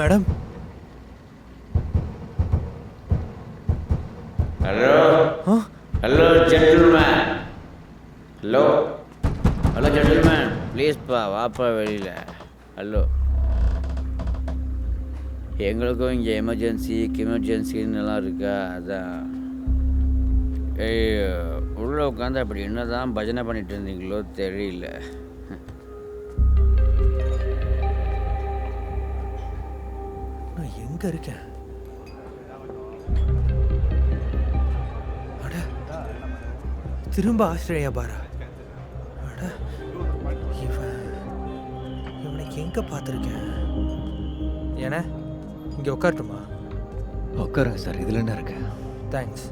Madam? Hello? Hello gentleman hello? Hello gentleman ப்ளீஸ்ப்பா வாப்பா வெளியில். Hello? எங்களுக்கும் இங்கே எமர்ஜென்சி எமர்ஜென்சின்னு எல்லாம் இருக்கா? அதான். ஏய் உள்ளே உட்காந்து அப்படி என்ன தான் பஜனை பண்ணிட்டு இருந்தீங்களோ தெரியல. எங்க இருக்கேன். அட திரும்ப ஆஸ்திரேலியா பாரா? அட இவன் இவனை எங்க பார்த்துருக்கேன்? ஏன்னா இங்க உட்காரட்டுமா? உட்காருங்க சார் இதில் என்ன இருக்கு? தேங்க்ஸ்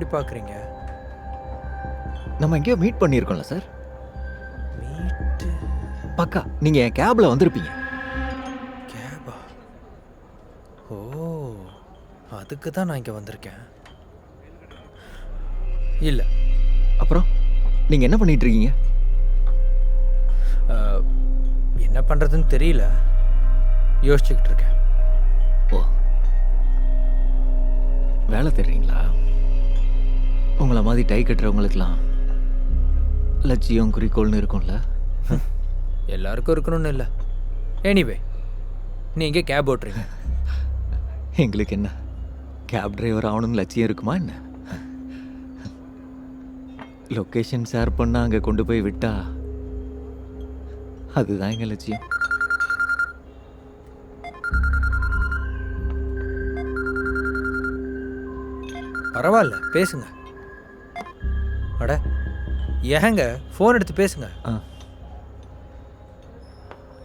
என்ன அப்படி பார்க்குறீங்க? நம்ம எங்கேயோ மீட் பண்ணியிருக்கோம்ல சார் மீட்டு பக்கா நீங்கள் என் கேபில் வந்திருப்பீங்க. கேபா ஓ அதுக்கு தான் நான் இங்கே வந்திருக்கேன். இல்லை. அப்புறம் நீங்கள் என்ன பண்ணிட்டு இருக்கீங்க என்ன பண்ணுறதுன்னு தெரியல. யோசிச்சுக்கிட்டு இருக்கேன். ஓ. வேலை தெரியுங்களா உங்களை மாதிரி டை கட்டுறவங்களுக்கெல்லாம் லட்சியம் குறிக்கோள்னு இருக்கும்ல. எல்லாருக்கும் இருக்கணும்னு இல்லை. எனிவே நீங்கள் கேப் ஓட்டுறீங்க. எங்களுக்கு என்ன? கேப் டிரைவர் ஆகணும்னு லட்சியம் இருக்குமா என்ன? லொக்கேஷன் ஷேர் பண்ணால் அங்கே கொண்டு போய் விட்டா அதுதான் எங்கள் லட்சியம். பரவாயில்ல பேசுங்க. அட ஏங்க ஃபோன் எடுத்து பேசுங்க. ஆ.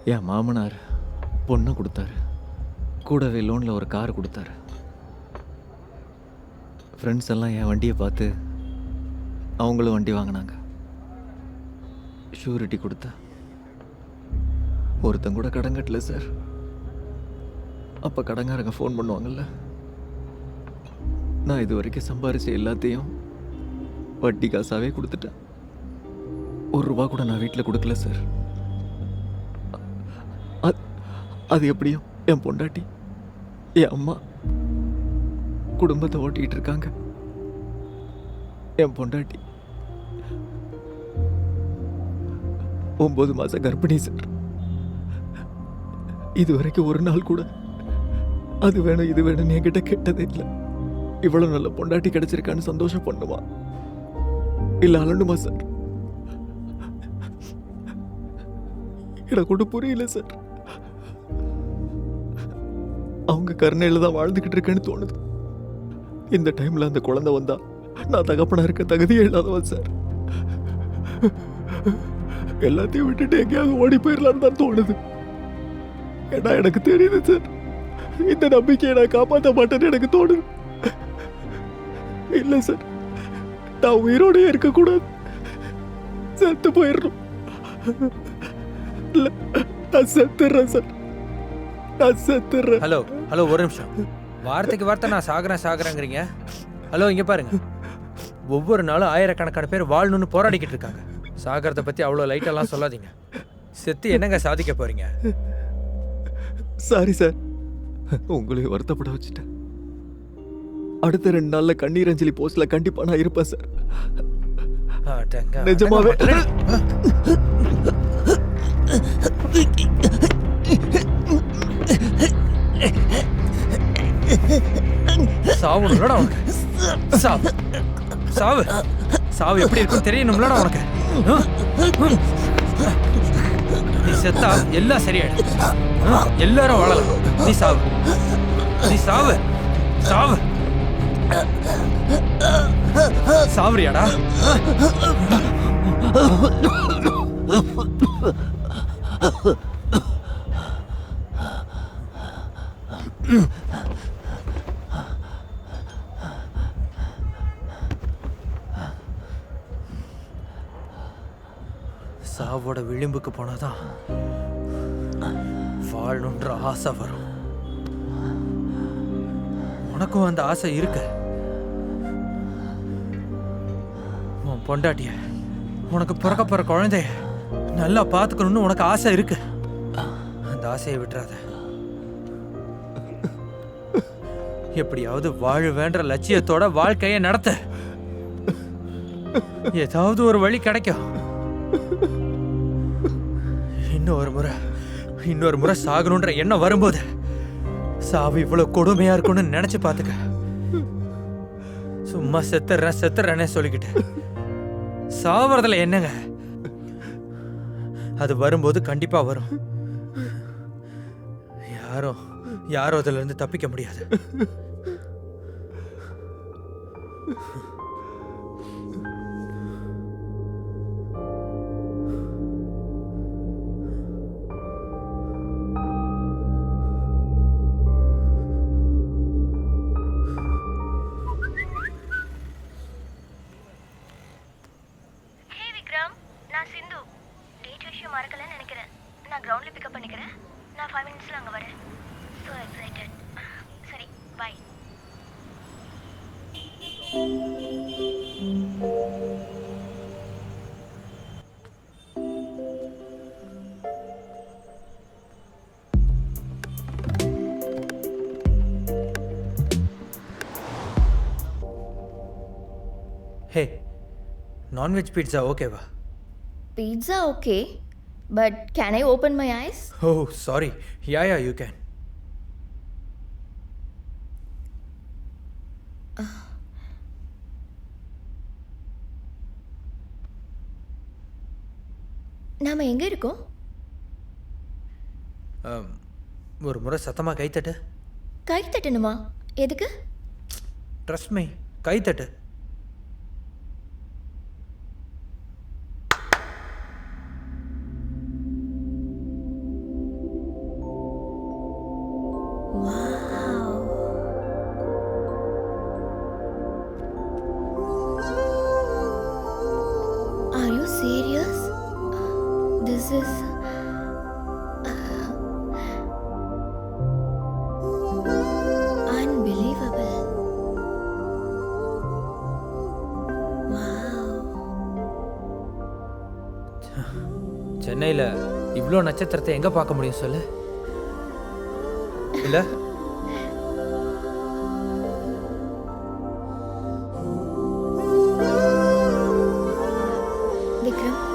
என் மாமனார் பொண்ணை கொடுத்தாரு. கூடவே லோனில் ஒரு கார் கொடுத்தாரு. ஃப்ரெண்ட்ஸ் எல்லாம் என் வண்டியை பார்த்து அவங்களும் வண்டி வாங்கினாங்க. ஷூரிட்டி கொடுத்தா ஒருத்தன் கூட கடன் கட்டல சார் அப்போ கடங்காரங்க ஃபோன் பண்ணுவாங்கல்ல. நான் இது வரைக்கும் சம்பாரிச்ச எல்லாத்தையும் வட்டி காசாகவே கொடுத்துட்டேன். ஒரு ரூபா கூட நான் வீட்டில் கொடுக்கல சார் அது எப்படியும் என் பொண்டாட்டி என் அம்மா குடும்பத்தை ஓட்டிகிட்டு இருக்காங்க. என் பொண்டாட்டி. ஒம்பது மாதம் கர்ப்பிணி சார் இது வரைக்கும் ஒரு நாள் கூட அது வேணும் இது வேணும்னு என்கிட்ட கேட்டதே இல்லை. இவ்வளோ நல்ல பொண்டாட்டி கிடச்சிருக்கான்னு சந்தோஷம் பண்ணுவான் இல்லை அழணுமா சார் எனக்கு ஒன்றும் புரியல சார் அவங்க கருணையில் தான் வாழ்ந்துக்கிட்டு இருக்கேன்னு தோணுது. இந்த டைமில் அந்த குழந்தை வந்தா நான் தகப்பனா இருக்க தகுதியே இல்லாதவன் சார் எல்லாத்தையும் விட்டுட்டு எங்கேயாவது ஓடி போயிடலான்னு தான் தோணுது. ஏன்னா எனக்கு தெரியுது சார் இந்த நம்பிக்கையை நான் காப்பாற்ற மாட்டேன்னு எனக்கு தோணுது. இல்லை சார் நான் உயிரோடயே இருக்கக்கூடாது. செத்து போயிடணும். இல்ல, நான் செத்துடுறேன் சார். நான் செத்துடுறேன் ஹலோ ஹலோ ஒரு நிமிஷம். வார்த்தைக்கு வார்த்தை நான் சாகுறேன் சாகுறேங்கிறீங்க. ஹலோ இங்கே பாருங்க. ஒவ்வொரு நாளும் ஆயிரக்கணக்கான பேர் வாழணும்னு போராடிக்கிட்டு இருக்காங்க. சாகிறத பற்றி அவ்வளோ லைட்டெல்லாம் சொல்லாதீங்க. செத்து என்னங்க சாதிக்க போறீங்க? சாரி சார் உங்களையும் வருத்தப்பட வச்சுட்டேன். அடுத்த ரெண்டு நாள்ல கண்ணீர் அஞ்சலி போஸ்ட்ல கண்டிப்பா நான் இருப்பேன் சார் நிஜமாவே. சாவணும்லடா உனக்கு. சாவு. சாவு. சாவு எப்படி இருக்கும் தெரியணும்லடா உனக்கு? நீ செத்தா எல்லாம் சரியாயிடும்? எல்லாரும் வாழலாம். நீ சாவு. நீ சாவு. சாவு. சாவரியாடா சாவோட விளிம்புக்கு போனாதான் வாழணுன்ற ஆசை வரும். உனக்கும் அந்த ஆசை இருக்கு. பொண்டாட்டிய உனக்கு பிறக்க போற குழந்தைய நல்லா பார்த்துக்கணும்னு உனக்கு ஆசை இருக்கு. அந்த ஆசையை விட்டுறாத. எப்படியாவது வாழுவேன்ற லட்சியத்தோட வாழ்க்கையை நடத்த. ஏதாவது ஒரு வழி கிடைக்கும். இன்னொரு முறை இன்னொரு முறை சாகணுன்ற எண்ணம் வரும்போது சாவு இவ்வளவு கொடுமையா இருக்கும்னு நினைச்சு பாத்துக்க சும்மா செத்துறேன் செத்துறேன்னே சொல்லிக்கிட்டு. சாவறதுல என்னங்க? அது வரும்போது கண்டிப்பா வரும். யாரும் யாரும் அதுல இருந்து தப்பிக்க முடியாது. நான்வெஜ் பீட்சா ஓகேவா Pizza okay, but can I open my eyes? Oh sorry yeah yeah you can நாம எங்க இருக்கோம்? ஒரு முறை சத்தமாக கைத்தட்டு. கை தட்டணுமா எதுக்கு? ட்ரஸ்ட் மை கைத்தட்டு. This is. unbelievable. Wow. சென்னையில் இவ்வளோ நட்சத்திரத்தை எங்கே பார்க்க முடியும் சொல்லு இல்லை Vikram,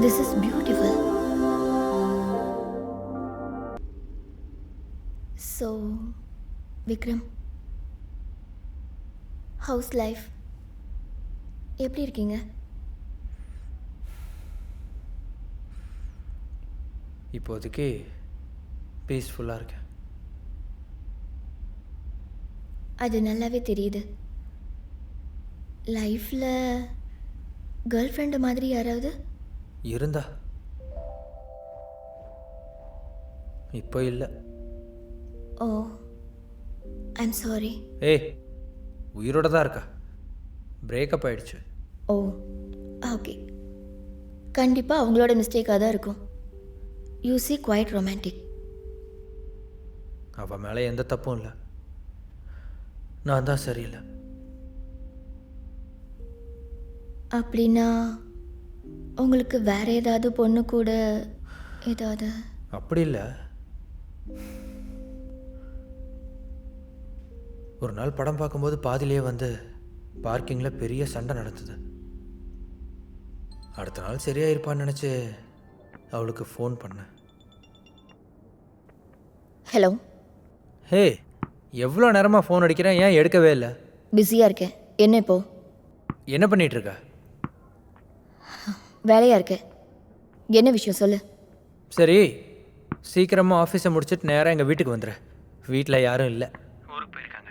this is beautiful. So, Vikram, how's life? எப்படி இருக்கீங்க இப்போதைக்கு பீஸ்ஃபுல்லாக இருக்கேன் அது நல்லாவே தெரியுது லைஃப்பில் கேர்ள் ஃப்ரெண்டு மாதிரி யாராவது இருந்தா? இப்போ இல்லை. ஓ ஐம் சாரி ஏய் உயிரோட தான் இருக்கா? பிரேக்கப் ஆயிடுச்சு. ஓ ஓகே கண்டிப்பாக அவங்களோட மிஸ்டேக்காக தான் இருக்கும். யூ சி குவைட் ரொமான்டிக் அவள் மேலே எந்த தப்பும் இல்லை. நான் தான் சரியில்லை. அப்படின்னா உங்களுக்கு வேற ஏதாவது பொண்ணு கூட ஏதாவது? அப்படி இல்லை. ஒரு நாள் படம் பார்க்கும்போது பாதியிலே வந்து பார்க்கிங்கில் பெரிய சண்டை நடந்தது. அடுத்த நாள் சரியாக இருப்பான்னு நினச்சி அவளுக்கு ஃபோன் பண்ணேன். ஹலோ ஹே எவ்வளோ நேரமாக ஃபோன் அடிக்கிறேன்? ஏன் எடுக்கவே இல்லை? பிஸியாக இருக்கேன். என்ன இப்போ? என்ன பண்ணிட்டு இருக்க? வேலையாக இருக்கேன் என்ன விஷயம் சொல்லு. சரி சீக்கிரமாக ஆஃபீஸை முடிச்சுட்டு நேராக எங்கள் வீட்டுக்கு வந்துடுறேன் வீட்டில் யாரும் இல்லை. ஊருக்கு போயிருக்காங்க.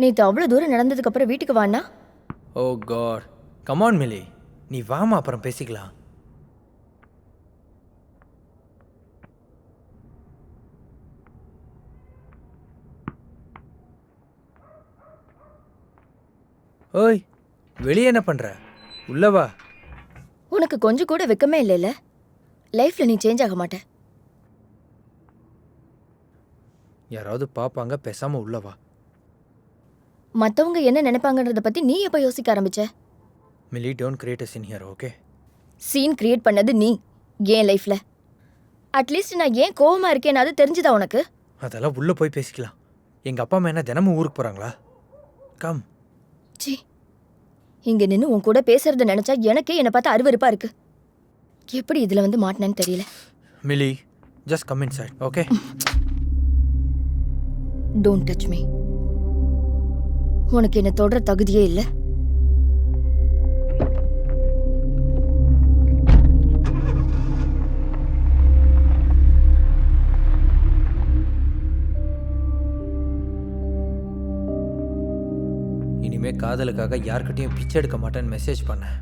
நேற்று அவ்வளோ தூரம் நடந்ததுக்கப்புறம் வீட்டுக்கு வாண்ணா ஓ காட். கமான் மிலி நீ வாமா அப்புறம் பேசிக்கலாம். ஓய் வெளியே என்ன பண்ற? உள்ள வா. உனக்கு கொஞ்சம் கூட வெக்கமே இல்லைல்ல? லைஃப்ல நீ சேஞ்ச் ஆக மாட்ட. யாராவது பார்ப்பாங்க பேசாம உள்ள வா. மத்தவங்க என்ன நினைப்பாங்கன்றத பத்தி நீ எப்ப யோசிக்க ஆரம்பிச்ச? Mili don't create a scene here okay scene create பண்ணது நீ ஏன் லைஃப்ல அட்லீஸ்ட் நான் ஏன் கோவமா இருக்கேன்னு அது தெரிஞ்சுதா உனக்கு? அதெல்லாம் உள்ள போய் பேசிக்கலாம். எங்க அப்பா அம்மா என்ன தினமும் ஊருக்கு போறாங்களா? கம் சி இங்க நின்னு உன் கூட பேசுறத நினைச்சா எனக்கே என்னை பார்த்தா அருவருப்பா இருக்கு. எப்படி இதுல வந்து மாட்டினேன்னு தெரியல. Mili just come inside okay don't touch me உனக்கு என்ன தொடர தகுதியே இல்லை. காதலுக்காக யார்கிட்டயும் பிச்சை எடுக்க மாட்டேன்னு மெசேஜ் பண்ணேன்.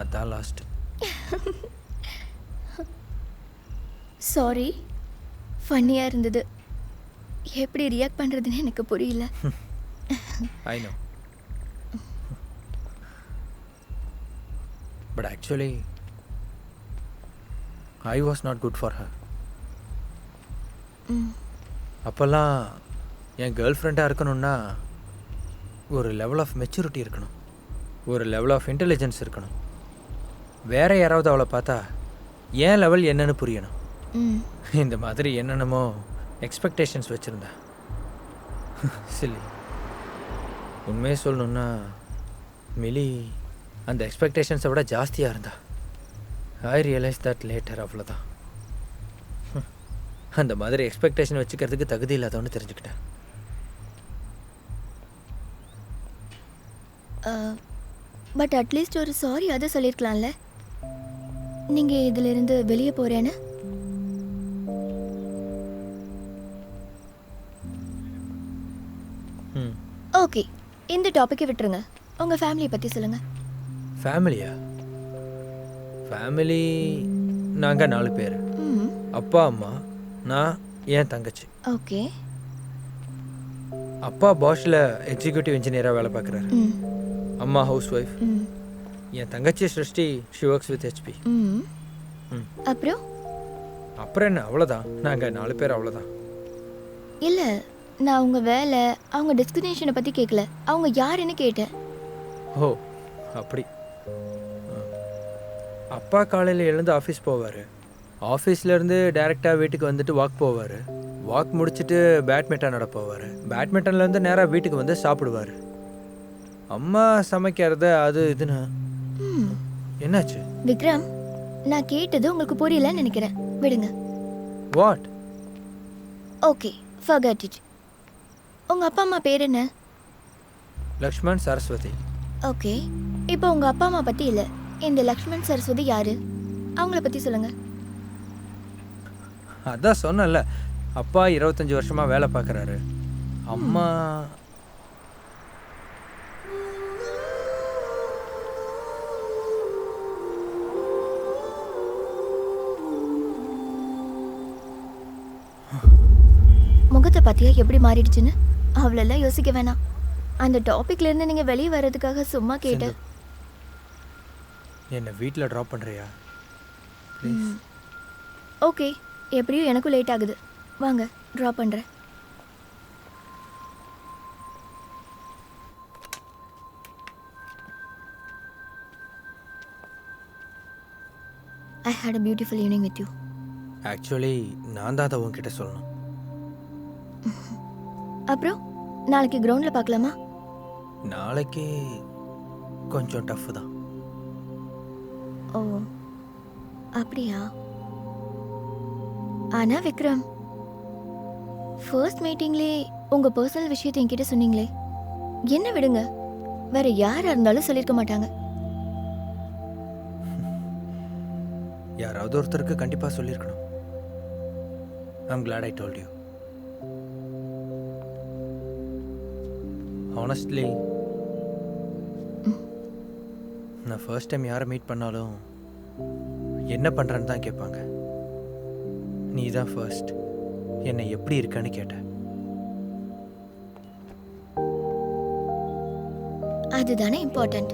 அதான் லாஸ்ட் சாரி ஃபன்னியாக இருந்தது. எப்படி ரியாக்ட் பண்ணுறதுன்னு எனக்கு புரியல. I know but actually I was not good for her அப்போல்லாம் என் கேர்ள் ஃப்ரெண்டாக இருக்கணும்னா ஒரு லெவல் ஆஃப் மெச்சூரிட்டி இருக்கணும். ஒரு லெவல் ஆஃப் இன்டெலிஜென்ஸ் இருக்கணும். வேற யாராவது அவளை பார்த்தா ஏன் லெவல் என்னன்னு புரியணும். இந்த மாதிரி என்னென்னமோ எக்ஸ்பெக்டேஷன்ஸ் வச்சுருந்தேன் சில்லி. உண்மையை சொல்லணுன்னா மிலி அந்த எக்ஸ்பெக்டேஷன்ஸை விட ஜாஸ்தியாக இருந்தா. ஐ ரியலைஸ் தட் லேட்டர் அவ்வளோதான் அந்த மாதிரி எக்ஸ்பெக்டேஷன் வச்சுக்கிறதுக்கு தகுதி இல்லாதவன்னு தெரிஞ்சுக்கிட்டேன். பட் அட்லீஸ்ட் ஒரு சாரி அதை சொல்லியிருக்கலாம்ல நீங்கள் இதிலிருந்து வெளியே போகிறேன்னு ஓகே இந்த டாப்பிக்கை விட்டுருங்க. உங்கள் ஃபேமிலியை பற்றி சொல்லுங்கள் ஃபேமிலியா ஃபேமிலி நாங்கள் நாலு பேர். அப்பா அம்மா நான் என் தங்கச்சி. ஓகே. அப்பா பாஷில் எக்ஸிக்யூட்டிவ் இன்ஜினியராக வேலை பார்க்குறாரு. அம்மா ஹவுஸ் ஒய்ஃப் என் தங்கச்சி சிருஷ்டி ஷி ஒர்க்ஸ் வித் ஹெச்பி. அப்புறம்? அப்புறம் என்ன? அவ்வளோதான். நாங்கள் நாலு பேர் அவ்வளோதான். இல்லை நான் உங்கள் வேலை அவங்க டெஸ்டினேஷனை பற்றி கேட்கல அவங்க யாருன்னு கேட்டேன். ஓ அப்படி. அப்பா காலையில் எழுந்து ஆஃபீஸ் போவார். ஆஃபீஸ்லேருந்து டேரெக்டாக வீட்டுக்கு வந்துட்டு வாக் போவார். வாக் முடிச்சுட்டு பேட்மிண்டன் நட போவார். பேட்மிண்டன்லேருந்து நேராக வீட்டுக்கு வந்து சாப்பிடுவார். அம்மா சமைக்கிறத அது இதுன்னு. என்னாச்சு? விக்ரம் நான் கேட்டது உங்களுக்கு புரியலன்னு நினைக்கிறேன். விடுங்க. வாட்? ஓகே ஃபர்கட் இட் உங்கள் அப்பா அம்மா பேர் என்ன? லக்ஷ்மண் சரஸ்வதி. ஓகே இப்போ உங்கள் அப்பா அம்மா பற்றி இல்லை. இந்த லக்ஷ்மண் சரஸ்வதி யாரு? அவங்கள பற்றி சொல்லுங்க. அதான் சொன்னேன்ல அப்பா இருபத்தஞ்சி வருஷமாக வேலை பார்க்குறாரு. அம்மா முகத்தை பார்த்தியா? எப்படி மாறிடுச்சுன்னு? அவ்வளோலாம் யோசிக்க வேணாம். அந்த டாபிக்ல இருந்து நீங்கள் வெளியே வர்றதுக்காக சும்மா கேட்டேன் என்னை வீட்டில் ட்ராப் பண்ணுறியா ஓகே எப்படியும் எனக்கும் லேட் ஆகுது. வாங்க ட்ராப் பண்ணுறேன் I hate a beautiful evening with you actually நான் தான் அதை உன்கிட்ட சொல்லணும். அப்புறம் நாளைக்கு கிரவுண்டில் பார்க்கலாமா? நாளைக்கு கொஞ்சம் டஃப் தான். ஓ அப்படியா? ஆனா விக்ரம் ஃபர்ஸ்ட் மீட்டிங்லே உங்க பர்சனல் விஷயத்தை என்கிட்ட சொன்னீங்களே. என்ன விடுங்க? வேற யாரா இருந்தாலும் சொல்லியிருக்க மாட்டாங்க. யாராவது ஒருத்தருக்கு கண்டிப்பாக சொல்லியிருக்கணும் I'm glad I told you honestly. நான் ஃபர்ஸ்ட் டைம் யாரை மீட் பண்ணாலும் என்ன பண்ணுறேன்னு தான் கேட்பாங்க. நீ தான் ஃபர்ஸ்ட் என்னை எப்படி இருக்கன்னு கேட்ட. அதுதானே இம்பார்ட்டன்ட்